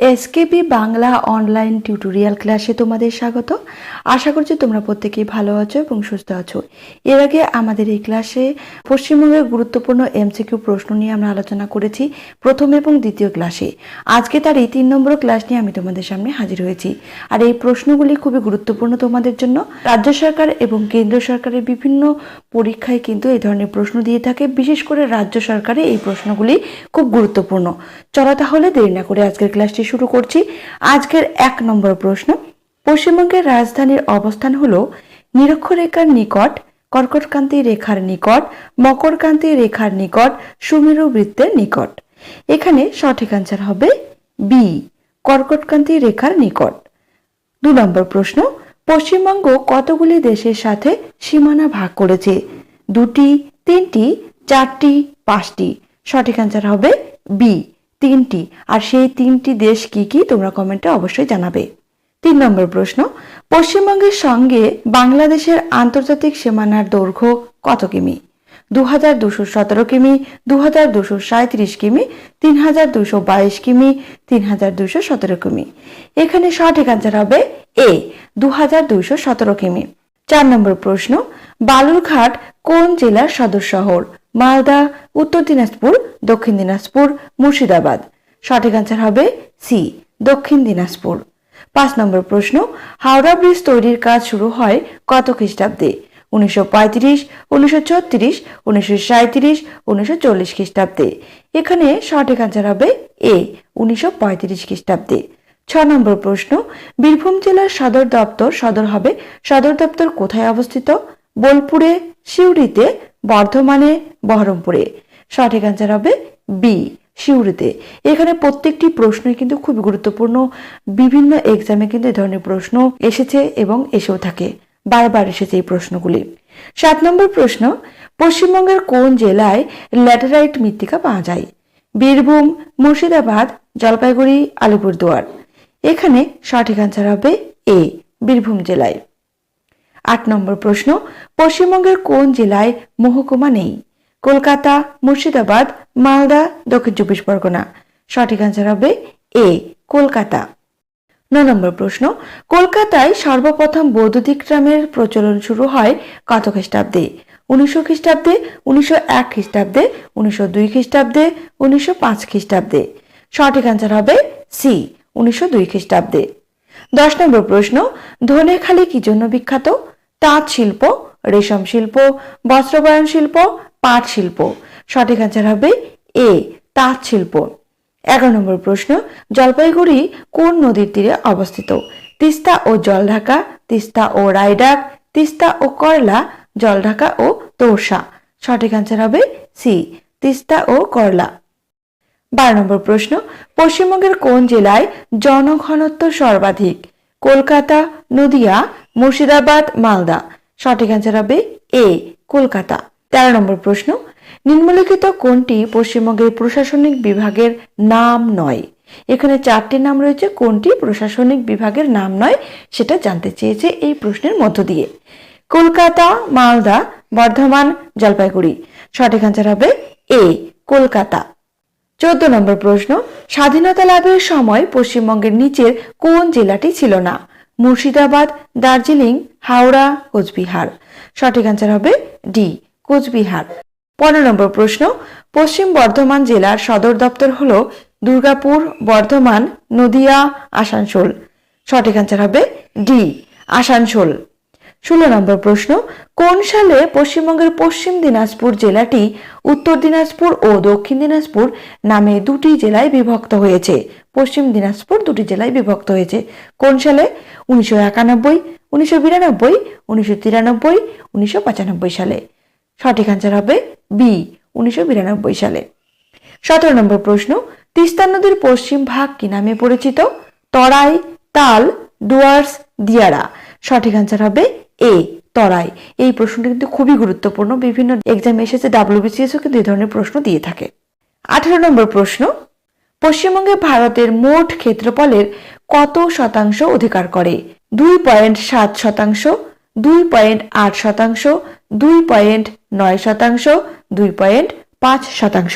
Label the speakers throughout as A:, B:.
A: এসকেপি Bangla online tutorial ক্লাসে তোমাদের স্বাগত। আশা করছি তোমরা প্রত্যেকেই ভালো আছো এবং সুস্থ আছো। এর আগে আমাদের এই ক্লাসে পশ্চিমবঙ্গের গুরুত্বপূর্ণ এমসিকিউ প্রশ্ন নিয়ে আমরা আলোচনা করেছি প্রথম এবং দ্বিতীয় ক্লাসে আজকে তার এই তিন নম্বর ক্লাস নিয়ে আমি তোমাদের সামনে হাজির হয়েছি। আর এই প্রশ্নগুলি খুবই গুরুত্বপূর্ণ তোমাদের জন্য। রাজ্য সরকার এবং কেন্দ্র সরকারের বিভিন্ন পরীক্ষায় কিন্তু এই ধরনের প্রশ্ন দিয়ে থাকে। বিশেষ করে রাজ্য সরকারে এই প্রশ্নগুলি খুব গুরুত্বপূর্ণ। চলো তাহলে দেরি না করে আজকের ক্লাসটি শুরু করছি। আজকের এক নম্বর প্রশ্ন, পশ্চিমবঙ্গের রাজধানীর অবস্থান হলো নিরক্ষরেখার নিকট কর্কটকান্তি রেখার নিকট মকরকান্তি রেখার নিকট, সুমেরু বৃত্তের নিকট। এখানে সঠিক অ্যান্সার হবে বি কর্কটকান্তি রেখার নিকট। দু নম্বর প্রশ্ন পশ্চিমবঙ্গ কতগুলি দেশের সাথে সীমানা ভাগ করেছে? দুটি, তিনটি, চারটি, পাঁচটি। সঠিক অ্যান্সার হবে বি তিনটি। আর সেই তিনটি দেশ কি কি তোমরা কমেন্টে অবশ্যই জানাবে। তিন নম্বর প্রশ্ন, পশ্চিমবঙ্গের সঙ্গে বাংলাদেশের আন্তর্জাতিক সীমানার দৈর্ঘ্য কত কিমি? দু হাজার দুশো সতেরো কিমি দু হাজার দুশো সাঁত্রিশ কিমি তিন হাজার দুশো বাইশ কিমি তিন হাজার দুশো সতেরো কিমি। এখানে সঠিক অ্যান্সার হবে এ দু হাজার সতেরো কিমি। চার নম্বর প্রশ্ন, বালুরঘাট কোন জেলার সদর শহর? মালদা, উত্তর দিনাজপুর, দক্ষিণ দিনাজপুর, মুর্শিদাবাদ। সঠিক অ্যান্সার হবে সি দক্ষিণ দিনাজপুর। পাঁচ নম্বর প্রশ্ন, হাওড়া ব্রিজ তৈরির কাজ শুরু হয় কত খ্রিস্টাব্দে? উনিশশো পঁয়ত্রিশ, উনিশশো ছত্রিশ, উনিশশো সাঁত্রিশ উনিশশো চল্লিশ খ্রিস্টাব্দে। এখানে সঠিক অ্যান্সার হবে এ উনিশশো পঁয়ত্রিশ খ্রিস্টাব্দে। ছ নম্বর প্রশ্ন, বীরভূম জেলার সদর দপ্তর সদর হবে সদর দপ্তর কোথায় অবস্থিত? বোলপুরে, সিউড়িতে, বর্ধমানে, বহরমপুরে? সঠিক অ্যান্সার হবে বি সিউড়িতে। এখানে প্রত্যেকটি প্রশ্নই কিন্তু খুব গুরুত্বপূর্ণ। বিভিন্ন এক্সামে কিন্তু এই ধরনের প্রশ্ন এসেছে এবং এসেও থাকে। বারবার এসেছে এই প্রশ্নগুলি। সাত নম্বর প্রশ্ন, পশ্চিমবঙ্গের কোন জেলায় ল্যাটেরাইট মৃত্তিকা পাওয়া যায়? বীরভূম, মুর্শিদাবাদ, জলপাইগুড়ি, আলিপুরদুয়ার। এখানে সঠিক অ্যান্সার হবে এ বীরভূম জেলায়। আট নম্বর প্রশ্ন, পশ্চিমবঙ্গের কোন জেলায় মহকুমা নেই? কলকাতা, মুর্শিদাবাদ, মালদা, দক্ষিণ চব্বিশ পরগনা। সঠিক অ্যান্সার হবে এ কলকাতা। ন নম্বর প্রশ্ন, কলকাতায় সর্বপ্রথম বৈদ্যুতিক ট্রামের প্রচলন শুরু হয় কত খ্রিস্টাব্দে? উনিশশো খ্রিস্টাব্দে, উনিশশো এক খ্রিস্টাব্দে, উনিশশো দুই খ্রিস্টাব্দে, উনিশশো পাঁচ খ্রিস্টাব্দে। সঠিক অ্যান্সার হবে সি উনিশশো দুই খ্রিস্টাব্দে। দশ নম্বর প্রশ্ন ধনেখালি কি জন্য বিখ্যাত? তাঁত শিল্প, রেশম শিল্প, বস্ত্রবয়ন শিল্প, পাট শিল্প। সঠিক অ্যান্সার হবে এ, তাঁত শিল্প। এগারো নম্বর প্রশ্ন, জলপাইগুড়ি কোন নদীর তীরে অবস্থিত? তিস্তা ও জলঢাকা, তিস্তা ও রায়ডাক, তিস্তা ও করলা, জলঢাকা ও তোরসা। সঠিক অ্যান্সার হবে সি, তিস্তা ও করলা। বারো নম্বর প্রশ্ন, পশ্চিমবঙ্গের কোন জেলায় জনঘনত্ব সর্বাধিক? কলকাতা, নদিয়া, মুর্শিদাবাদ, মালদা। সঠিক অ্যান্সার হবে এ কলকাতা। তেরো নম্বর প্রশ্ন, নিম্নলিখিত কোনটি পশ্চিমবঙ্গের প্রশাসনিক বিভাগের নাম নয়? এখানে চারটি নাম রয়েছে, কোনটি প্রশাসনিক বিভাগের নাম নয় সেটা জানতে চেয়েছে এই প্রশ্নের মধ্য দিয়ে। কলকাতা, মালদা, বর্ধমান, জলপাইগুড়ি। সঠিক অ্যান্সার হবে এ কলকাতা। চোদ্দ নম্বর প্রশ্ন, স্বাধীনতা লাভের সময় পশ্চিমবঙ্গের নিচের কোন জেলাটি ছিল না? মুর্শিদাবাদ, দার্জিলিং, হাওড়া, কোচবিহার। সঠিক অ্যান্সার হবে ডি, কোচবিহার। পনেরো নম্বর প্রশ্ন, পশ্চিম বর্ধমান জেলার সদর দপ্তর হল দুর্গাপুর, বর্ধমান, নদিয়া, আসানসোল। সঠিক অ্যান্সার হবে ডি, আসানসোল। ষোলো নম্বর প্রশ্ন, কোন সালে পশ্চিমবঙ্গের পশ্চিম দিনাজপুর জেলাটি উত্তর দিনাজপুর ও দক্ষিণ দিনাজপুর নামে দুটি জেলায় বিভক্ত হয়েছে? পশ্চিম দিনাজপুর দুটি জেলায় বিভক্ত হয়েছে। কোন সালে? উনিশশো একানব্বই, উনিশশো বিরানব্বই, উনিশশো তিরানব্বই, উনিশশো পঁচানব্বই সালে। সঠিক অ্যান্সার হবে বি উনিশশো বিরানব্বই সালে। সতেরো নম্বর প্রশ্ন, তিস্তা নদীর পশ্চিম ভাগ কি নামে পরিচিত? তরাই, তাল ডুয়ার্স দিয়ারা। সঠিক অ্যান্সার হবে এ তরাই। এই প্রশ্নটি কিন্তু খুবই গুরুত্বপূর্ণ। বিভিন্ন এক্সামে এসেছে ডাব্লিউবিসিএসও কিন্তু এই ধরনের প্রশ্ন দিয়ে থাকে। আঠারো নম্বর প্রশ্ন, পশ্চিমবঙ্গে ভারতের মোট ক্ষেত্রফলের কত শতাংশ অধিকার করে? দুই পয়েন্ট সাত শতাংশ, দুই পয়েন্ট আট শতাংশ, দুই পয়েন্ট নয় শতাংশ, দুই পয়েন্ট পাঁচ শতাংশ।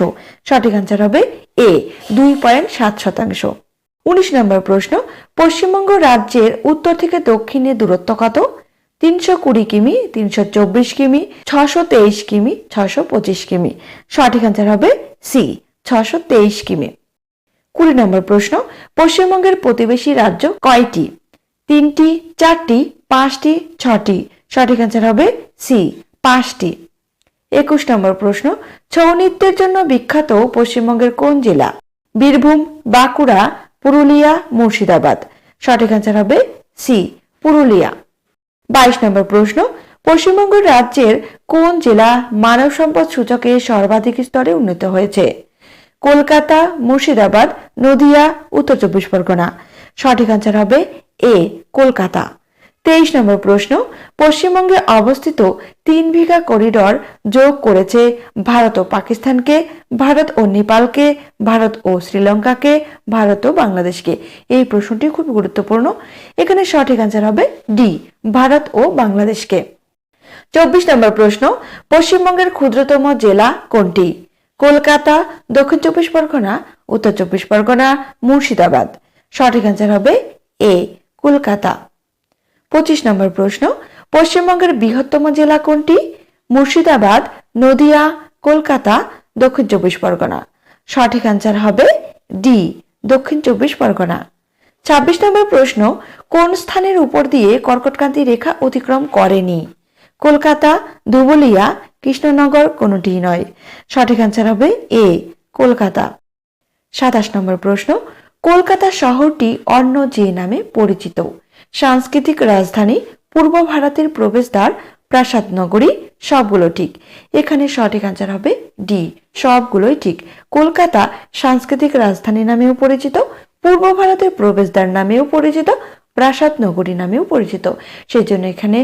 A: সঠিক অ্যান্সার হবে এ দুই পয়েন্ট সাত শতাংশ। উনিশ নম্বর প্রশ্ন, পশ্চিমবঙ্গ রাজ্যের উত্তর থেকে দক্ষিণে দূরত্ব কত? তিনশো কুড়ি কিমি, তিনশো চব্বিশ কিমি ছশো তেইশ কিমি ছশো পঁচিশ কিমি। সঠিক অ্যান্সার হবে সি ছশো তেইশ কিমি। কুড়ি নম্বর প্রশ্ন, পশ্চিমবঙ্গের প্রতিবেশী রাজ্য কয়টি? তিনটি, চারটি, পাঁচটি, ছটি। সঠিক অ্যান্সার হবে সি পাঁচটি। একুশ নম্বর প্রশ্ন, ছৌ নৃত্যের জন্য বিখ্যাত পশ্চিমবঙ্গের কোন জেলা? বীরভূম, বাঁকুড়া, পুরুলিয়া, মুর্শিদাবাদ। সঠিক অ্যান্সার হবে সি পুরুলিয়া। বাইশ নম্বর প্রশ্ন, পশ্চিমবঙ্গ রাজ্যের কোন জেলা মানব সম্পদ সূচকে সর্বাধিক স্তরে উন্নীত হয়েছে? কলকাতা, মুর্শিদাবাদ, নদিয়া, উত্তর চব্বিশ পরগনা। সঠিক আনসার হবে এ, কলকাতা। তেইশ নম্বর প্রশ্ন, পশ্চিমবঙ্গে অবস্থিত তিন বিঘা করিডর যোগ করেছে ভারত ও পাকিস্তানকে, ভারত ও নেপালকে, ভারত ও শ্রীলঙ্কাকে, ভারত ও বাংলাদেশকে। এই প্রশ্নটি খুব গুরুত্বপূর্ণ। এখানে সঠিক অ্যান্সার হবে ডি, ভারত ও বাংলাদেশকে। চব্বিশ নম্বর প্রশ্ন, পশ্চিমবঙ্গের ক্ষুদ্রতম জেলা কোনটি? কলকাতা, দক্ষিণ চব্বিশ পরগনা, উত্তর চব্বিশ পরগনা, মুর্শিদাবাদ। সঠিক অ্যান্সার হবে এ, কলকাতা। পঁচিশ নম্বর প্রশ্ন, পশ্চিমবঙ্গের বৃহত্তম জেলা কোনটি? মুর্শিদাবাদ, নদিয়া, কলকাতা, দক্ষিণ চব্বিশ পরগনা। সঠিক অ্যান্সার হবে ডি দক্ষিণ চব্বিশ পরগনা। ছাব্বিশ নম্বর প্রশ্ন, কোন স্থানের উপর দিয়ে কর্কটকান্তি রেখা অতিক্রম করেনি? কলকাতা দুবলিয়া কৃষ্ণনগর কোনোটি নয়? সঠিক অ্যান্সার হবে এ কলকাতা। সাতাশ নম্বর প্রশ্ন, কলকাতা শহরটি অন্য যে নামে পরিচিত? সাংস্কৃতিক রাজধানী পূর্ব ভারতের প্রবেশদ্বার প্রাসাদ নগরী সবগুলো ঠিক। এখানে সঠিক অ্যান্সার হবে ডি সবগুলোই ঠিক। কলকাতা সাংস্কৃতিক রাজধানী নামেও পরিচিত, পূর্ব ভারতের প্রবেশদ্বার নামেও পরিচিত প্রাসাদ নগরী নামেও পরিচিত। সেই জন্য এখানে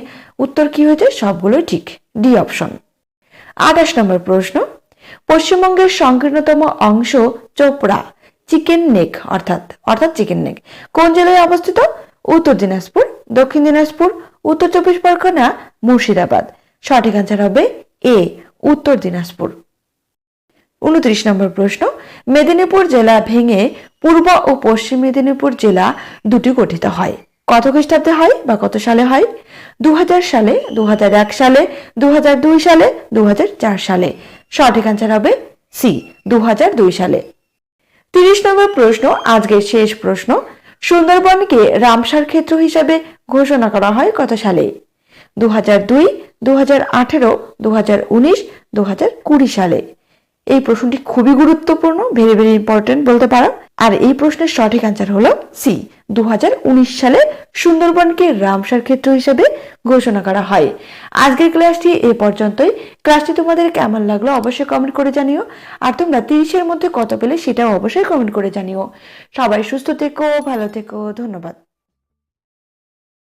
A: উত্তর কি হয়েছে? সবগুলোই ঠিক। ডি অপশন আঠাশ নম্বর প্রশ্ন। পশ্চিমবঙ্গের সংকীর্ণতম অংশ চোপড়া, চিকেন নেক, অর্থাৎ অর্থাৎ চিকেন নেক। কোন জেলায় অবস্থিত? উত্তর দিনাজপুর, দক্ষিণ দিনাজপুর, উত্তর চব্বিশ পরগনা, মুর্শিদাবাদ। সঠিক অ্যান্সার হবে এ, উত্তর দিনাজপুর। উনত্রিশ নম্বর প্রশ্ন, মেদিনীপুর জেলা ভেঙে পূর্ব ও পশ্চিম মেদিনীপুর জেলা দুটি গঠিত হয়। কত খ্রিস্টাব্দে হয় বা কত সালে হয়? দু হাজার সালে দু হাজার এক সালে দু হাজার দুই সালে দু হাজার চার সালে। সঠিক অ্যান্সার হবে সি দু হাজার দুই সালে। তিরিশ নম্বর প্রশ্ন, আজকের শেষ প্রশ্ন সুন্দরবনকে রামসার ক্ষেত্র হিসাবে ঘোষণা করা হয় কত সালে। দু হাজার দুই দু হাজার আঠেরো দু হাজার উনিশ দু হাজার কুড়ি সালে। এই প্রশ্নটি খুবই গুরুত্বপূর্ণ ভেরি ভেরি ইম্পর্টেন্ট বলতে পারো। আর এই প্রশ্নের সঠিক অ্যান্সার হলো সি দু হাজার উনিশ সালে সুন্দরবনকে রামসার ক্ষেত্র হিসেবে ঘোষণা করা হয়। আজকের ক্লাসটি এ পর্যন্তই। ক্লাসটি তোমাদের কেমন লাগল অবশ্যই কমেন্ট করে জানিও। আর তোমরা তিরিশের মধ্যে কত পেলে সেটাও অবশ্যই কমেন্ট করে জানিও। সবাই সুস্থ থেকো, ভালো থেকো, ধন্যবাদ।